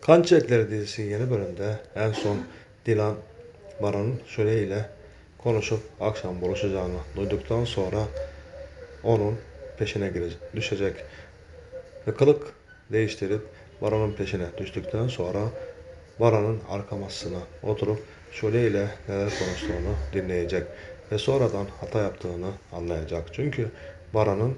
Kan Çiçekleri dizisi yeni bölümde en son Dilan Baran'ın Şule ile konuşup akşam buluşacağını duyduktan sonra onun peşine girecek, düşecek ve kılık değiştirip Baran'ın peşine düştükten sonra Baran'ın arka masasına oturup Şule ile neler konuştuğunu dinleyecek ve sonradan hata yaptığını anlayacak. Çünkü Baran'ın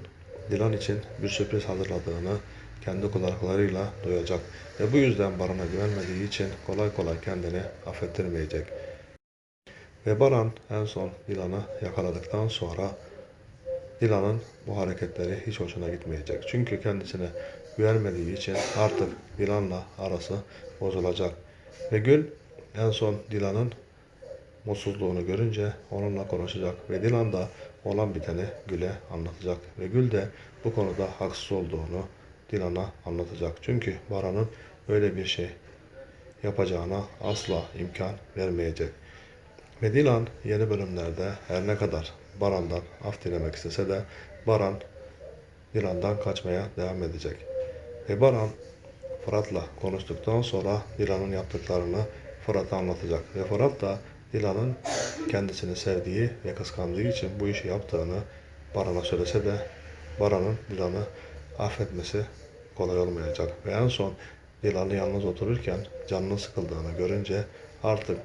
Dilan için bir sürpriz hazırladığını kendi kulaklarıyla duyacak ve bu yüzden Baran'a güvenmediği için kolay kolay kendini affettirmeyecek. Ve Baran en son Dilan'ı yakaladıktan sonra Dilan'ın bu hareketleri hiç hoşuna gitmeyecek. Çünkü kendisine güvenmediği için artık Dilan'la arası bozulacak. Ve Gül en son Dilan'ın mutsuzluğunu görünce onunla konuşacak ve Dilan da olan biteni Gül'e anlatacak ve Gül de bu konuda haksız olduğunu Dilan'a anlatacak. Çünkü Baran'ın böyle bir şey yapacağına asla imkan vermeyecek. Ve Dilan yeni bölümlerde her ne kadar Baran'dan af dilemek istese de Baran Dilan'dan kaçmaya devam edecek. Ve Baran Fırat'la konuştuktan sonra Dilan'ın yaptıklarını Fırat'a anlatacak. Ve Fırat da Dilan'ın kendisini sevdiği ve kıskandığı için bu işi yaptığını Baran'a söylese de Baran'ın Dilan'ı affetmesi kolay olmayacak. Ve en son Dilan'ı yalnız otururken canının sıkıldığını görünce artık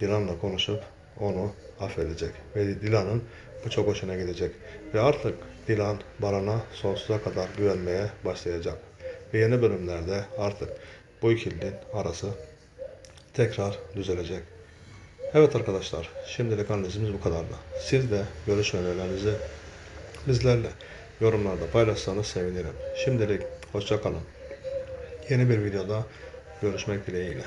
Dilan'la konuşup onu affedecek. Ve Dilan'ın bu çok hoşuna gidecek. Ve artık Dilan Baran'a sonsuza kadar güvenmeye başlayacak. Ve yeni bölümlerde artık bu ikilinin arası tekrar düzelecek. Evet arkadaşlar, şimdilik analizimiz bu kadardı. Siz de görüş önerilerinizi bizlerle yorumlarda paylaşsanız sevinirim. Şimdilik hoşça kalın. Yeni bir videoda görüşmek dileğiyle.